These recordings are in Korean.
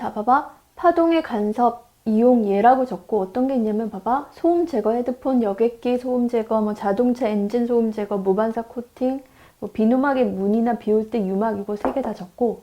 자, 봐봐. 파동의 간섭 이용 예라고 적고 어떤 게 있냐면 봐봐. 소음 제거 헤드폰, 여객기 소음 제거, 뭐 자동차 엔진 소음 제거, 무반사 코팅, 뭐 비누막의 문이나 비올 때 유막 이거 세 개 다 적고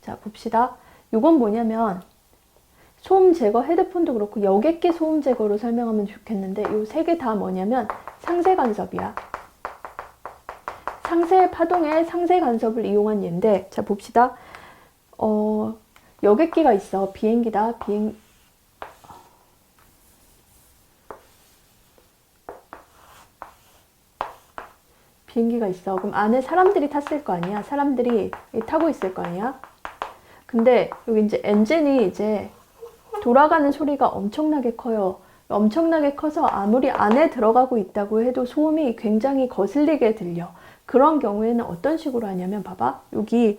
자, 봅시다. 이건 뭐냐면 소음 제거 헤드폰도 그렇고 여객기 소음 제거로 설명하면 좋겠는데 이 세 개 다 뭐냐면 상세 간섭이야. 상세 파동의 상세 간섭을 이용한 예인데 자 봅시다. 어 여객기가 있어 비행기다 비행 비행기가 있어. 그럼 안에 사람들이 탔을 거 아니야. 사람들이 타고 있을 거 아니야. 근데 여기 이제 엔진이 이제 돌아가는 소리가 엄청나게 커요. 엄청나게 커서 아무리 안에 들어가고 있다고 해도 소음이 굉장히 거슬리게 들려. 그런 경우에는 어떤 식으로 하냐면 봐봐. 여기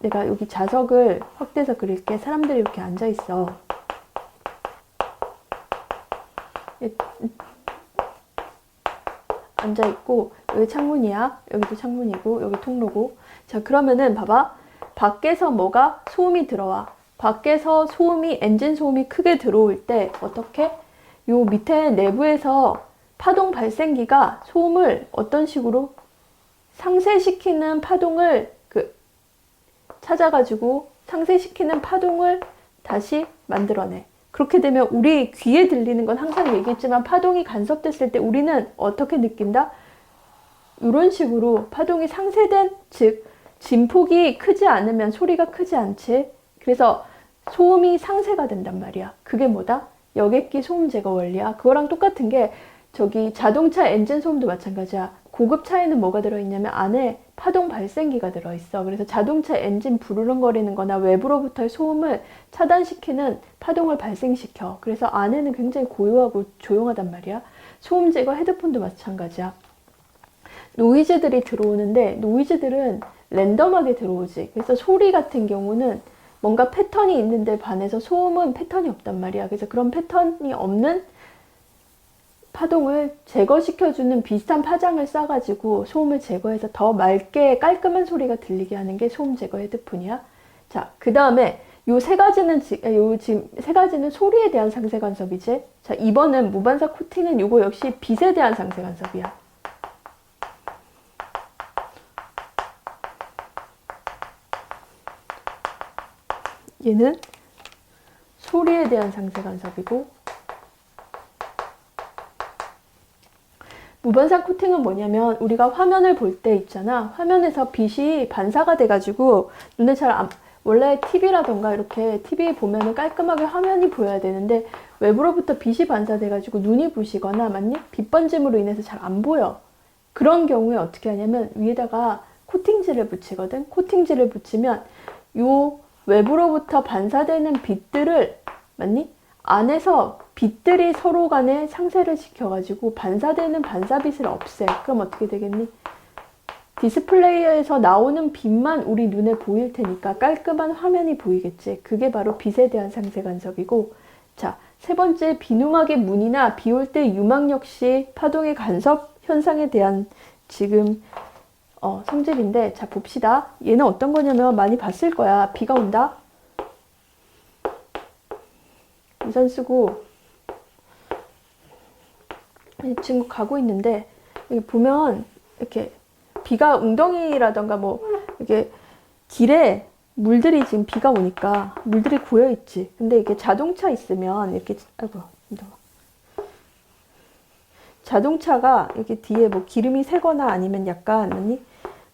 내가 여기 자석을 확대해서 그릴게. 사람들이 이렇게 앉아 있어. 앉아 있고 여기 창문이야. 여기도 창문이고 여기 통로고. 자, 그러면은 봐봐. 밖에서 뭐가 소음이 들어와. 밖에서 소음이 엔진 소음이 크게 들어올 때 어떻게? 요 밑에 내부에서 파동 발생기가 소음을 어떤 식으로 상쇄시키는 파동을 그 찾아가지고 상쇄시키는 파동을 다시 만들어내. 그렇게 되면 우리 귀에 들리는 건 항상 얘기했지만 파동이 간섭됐을 때 우리는 어떻게 느낀다? 이런 식으로 파동이 상쇄된 즉 진폭이 크지 않으면 소리가 크지 않지. 그래서 소음이 상쇄가 된단 말이야. 그게 뭐다? 여객기 소음 제거 원리야. 그거랑 똑같은 게 저기 자동차 엔진 소음도 마찬가지야. 고급 차에는 뭐가 들어있냐면 안에 파동 발생기가 들어있어. 그래서 자동차 엔진 부르릉거리는 거나 외부로부터의 소음을 차단시키는 파동을 발생시켜. 그래서 안에는 굉장히 고요하고 조용하단 말이야. 소음 제거 헤드폰도 마찬가지야. 노이즈들이 들어오는데 노이즈들은 랜덤하게 들어오지. 그래서 소리 같은 경우는 뭔가 패턴이 있는데 반해서 소음은 패턴이 없단 말이야. 그래서 그런 패턴이 없는 파동을 제거시켜주는 비슷한 파장을 싸가지고 소음을 제거해서 더 맑게 깔끔한 소리가 들리게 하는 게 소음 제거 헤드폰이야. 자, 그 다음에 요 세 가지는 지, 아, 요 지금 세 가지는 소리에 대한 상세 간섭이지. 자, 이번은 무반사 코팅은 요거 역시 빛에 대한 상세 간섭이야. 얘는 소리에 대한 상세 간섭이고 무반사 코팅은 뭐냐면 우리가 화면을 볼 때 있잖아 화면에서 빛이 반사가 돼가지고 눈에 잘 안, 원래 TV라던가 이렇게 TV 보면은 깔끔하게 화면이 보여야 되는데 외부로부터 빛이 반사돼가지고 눈이 부시거나 맞니? 빛 번짐으로 인해서 잘 안 보여 그런 경우에 어떻게 하냐면 위에다가 코팅지를 붙이거든 코팅지를 붙이면 요 외부로부터 반사되는 빛들을 맞니? 안에서 빛들이 서로 간에 상쇄를 시켜가지고 반사되는 반사빛을 없애. 그럼 어떻게 되겠니? 디스플레이에서 나오는 빛만 우리 눈에 보일 테니까 깔끔한 화면이 보이겠지. 그게 바로 빛에 대한 상세 간섭이고, 자, 세 번째 비누막의 문이나 비 올 때 유막 역시 파동의 간섭 현상에 대한 지금 어, 성질인데, 자, 봅시다. 얘는 어떤 거냐면 많이 봤을 거야. 비가 온다. 우산 쓰고 이 친구 가고 있는데 여기 보면 이렇게 비가 웅덩이라던가 뭐 이렇게 길에 물들이 지금 비가 오니까 물들이 고여 있지. 근데 이게 자동차 있으면 이렇게 아이고. 자동차가 여기 뒤에 뭐 기름이 새거나 아니면 약간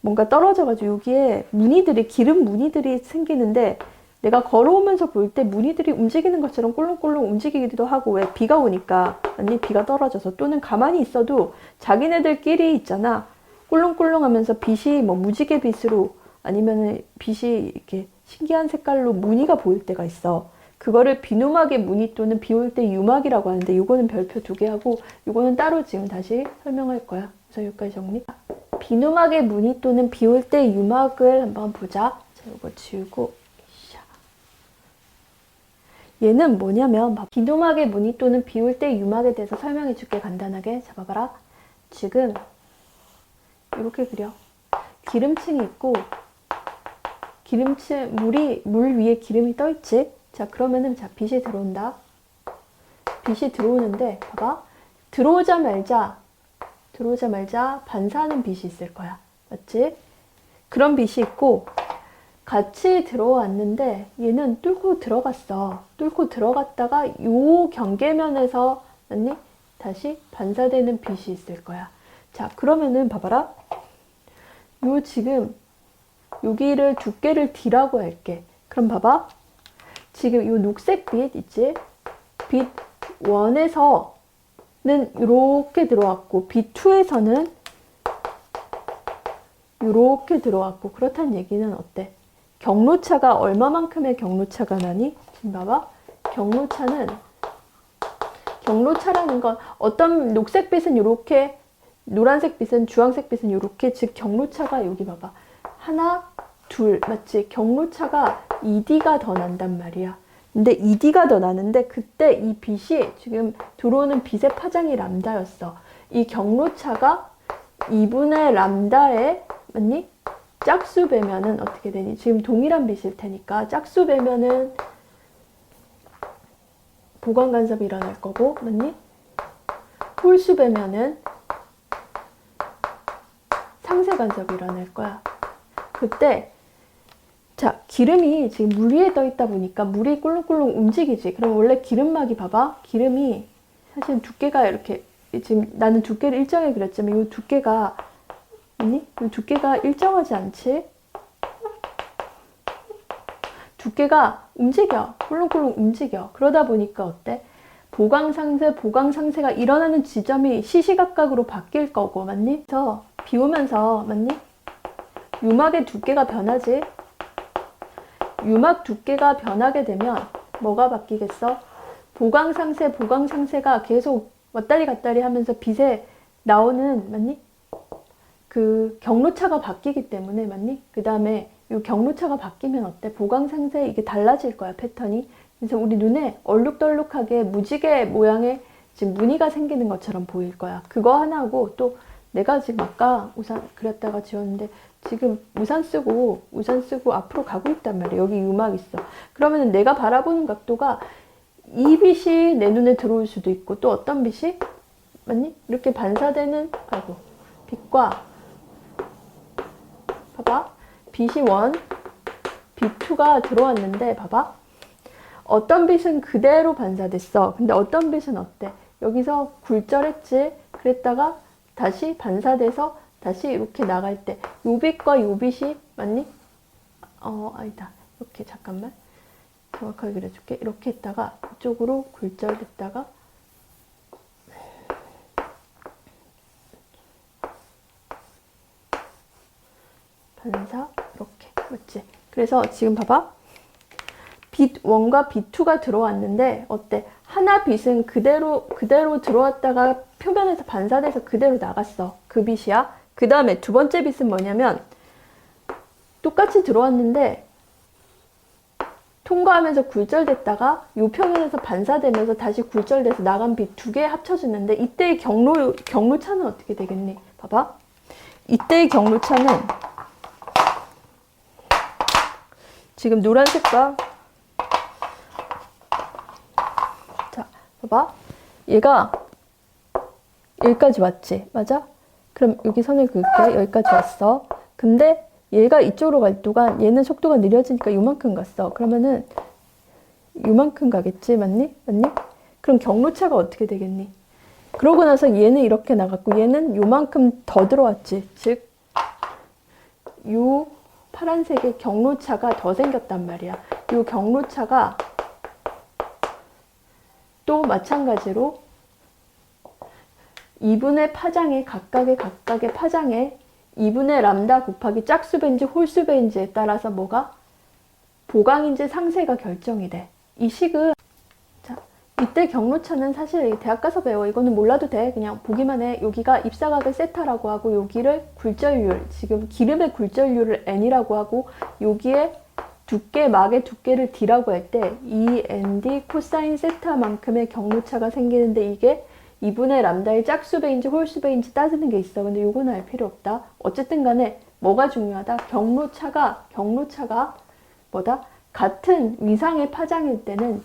뭔가 떨어져가지고 여기에 무늬들이 기름 무늬들이 생기는데 내가 걸어오면서 볼 때 무늬들이 움직이는 것처럼 꿀렁꿀렁 움직이기도 하고 왜 비가 오니까. 아니 비가 떨어져서 또는 가만히 있어도 자기네들끼리 있잖아. 꿀렁꿀렁 하면서 빛이 뭐 무지개 빛으로 아니면은 빛이 이렇게 신기한 색깔로 무늬가 보일 때가 있어. 그거를 비누막의 무늬 또는 비 올 때 유막이라고 하는데 이거는 별표 두 개 하고 이거는 따로 지금 다시 설명할 거야. 그래서 여기까지 정리. 비누막의 무늬 또는 비 올 때 유막을 한번 보자. 자 이거 지우고 얘는 뭐냐면 비누막의 무늬 또는 비올 때 유막에 대해서 설명해 줄게 간단하게 잡아봐라 지금 이렇게 그려 기름층이 있고 기름층 물이 물 위에 기름이 떠 있지 자, 그러면은 자, 빛이 들어온다. 빛이 들어오는데 봐봐. 들어오자 말자 들어오자 말자 반사하는 빛이 있을 거야. 맞지? 그런 빛이 있고 같이 들어왔는데 얘는 뚫고 들어갔어. 뚫고 들어갔다가 요 경계면에서 맞니? 다시 반사되는 빛이 있을 거야. 자, 그러면은 봐봐라. 요 지금 여기를 두께를 D라고 할게. 그럼 봐봐. 지금 요 녹색 빛 있지? 빛 1에서는 이렇게 들어왔고 빛 2에서는 이렇게 들어왔고 그렇다는 얘기는 어때? 경로차가 얼마만큼의 경로차가 나니? 지금 봐봐. 경로차는 경로차라는 건 어떤 녹색 빛은 이렇게 노란색 빛은 주황색 빛은 이렇게 즉 경로차가 여기 봐봐. 하나, 둘 맞지? 경로차가 2D가 더 난단 말이야. 근데 2D가 더 나는데 그때 이 빛이 지금 들어오는 빛의 파장이 람다였어. 이 경로차가 2분의 람다에 맞니? 짝수 배면은 어떻게 되니? 지금 동일한 빛일 테니까 짝수 배면은 보강 간섭이 일어날 거고 맞니? 홀수 배면은 상세 간섭이 일어날 거야. 그때 자 기름이 지금 물 위에 떠 있다 보니까 물이 꿀렁꿀렁 움직이지. 그럼 원래 기름막이 봐봐. 기름이 사실 두께가 이렇게 지금 나는 두께를 일정하게 그렸지만 이 두께가 이 두께가 일정하지 않지. 두께가 움직여. 꿀렁꿀렁 움직여. 그러다 보니까 어때? 보강상세, 보강상세가 일어나는 지점이 시시각각으로 바뀔 거고, 맞니? 그래서 비 오면서, 맞니? 유막의 두께가 변하지? 유막 두께가 변하게 되면 뭐가 바뀌겠어? 보강상세, 보강상세가 계속 왔다리 갔다리 하면서 빛에 나오는, 맞니? 그 경로차가 바뀌기 때문에, 맞니? 그 다음에 이 경로차가 바뀌면 어때? 보강 상세 이게 달라질 거야, 패턴이. 그래서 우리 눈에 얼룩덜룩하게 무지개 모양의 지금 무늬가 생기는 것처럼 보일 거야. 그거 하나하고 또 내가 지금 아까 우산 그렸다가 지웠는데 지금 우산 쓰고 우산 쓰고 앞으로 가고 있단 말이야. 여기 유막 있어. 그러면은 내가 바라보는 각도가 이 빛이 내 눈에 들어올 수도 있고 또 어떤 빛이 맞니? 이렇게 반사되는 아이고 빛과 봐봐 빛이 원, 빛 2가 들어왔는데 봐봐 어떤 빛은 그대로 반사됐어. 근데 어떤 빛은 어때? 여기서 굴절했지. 그랬다가 다시 반사돼서 다시 이렇게 나갈 때, 요 빛과 요 빛이 맞니? 어, 아니다. 이렇게 잠깐만. 정확하게 그려줄게. 이렇게 했다가 이쪽으로 굴절됐다가 반사 이렇게 맞지? 그래서 지금 봐봐. 빛 1과 빛 2가 들어왔는데 어때? 하나 빛은 그대로 그대로 들어왔다가 표면에서 반사돼서 그대로 나갔어. 그 빛이야. 그 다음에 두 번째 빛은 뭐냐면 똑같이 들어왔는데 통과하면서 굴절됐다가 요 표면에서 반사되면서 다시 굴절돼서 나간 빛 두 개 합쳐지는데 이때의 경로 경로차는 어떻게 되겠니? 봐봐. 이때의 경로차는 지금 노란색과 자, 봐봐. 얘가 여기까지 왔지. 맞아? 그럼 여기 선을 그을게. 여기까지 왔어. 근데 얘가 이쪽으로 갈 동안 얘는 속도가 느려지니까 요만큼 갔어. 그러면은 요만큼 가겠지. 맞니? 맞니? 그럼 경로차가 어떻게 되겠니? 그러고 나서 얘는 이렇게 나갔고 얘는 요만큼 더 들어왔지. 즉, 요 파란색의 경로차가 더 생겼단 말이야. 요 경로차가 또 마찬가지로 2분의 파장에 각각의 각각의 파장에 2분의 람다 곱하기 짝수배인지 홀수배인지에 따라서 뭐가 보강인지 상세가 결정이 돼. 이 식은 자 이때 경로차는 사실 대학 가서 배워. 이거는 몰라도 돼. 그냥 보기만 해. 여기가 입사각을 세타라고 하고 여기를 굴절률 지금 기름의 굴절률을 n이라고 하고 여기에 두께 막의 두께를 d라고 할 때 e n d 코사인 세타만큼의 경로차가 생기는데 이게 2분의 람다의 짝수배인지 홀수배인지 따지는 게 있어. 근데 요거는 알 필요 없다. 어쨌든 간에 뭐가 중요하다? 경로차가, 경로차가 뭐다? 같은 위상의 파장일 때는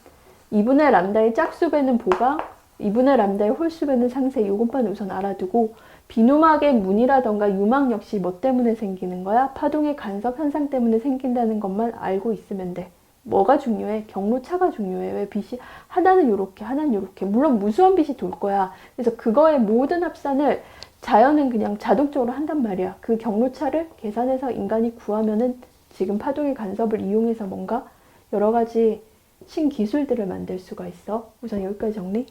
2분의 람다의 짝수배는 보강, 2분의 람다의 홀수배는 상세. 이것만 우선 알아두고 비누막의 문이라던가 유막 역시 뭐 때문에 생기는 거야? 파동의 간섭 현상 때문에 생긴다는 것만 알고 있으면 돼. 뭐가 중요해? 경로차가 중요해. 왜 빛이 하나는 요렇게, 하나는 요렇게. 물론 무수한 빛이 돌 거야. 그래서 그거의 모든 합산을 자연은 그냥 자동적으로 한단 말이야. 그 경로차를 계산해서 인간이 구하면은 지금 파동의 간섭을 이용해서 뭔가 여러 가지 신기술들을 만들 수가 있어. 우선 여기까지 정리.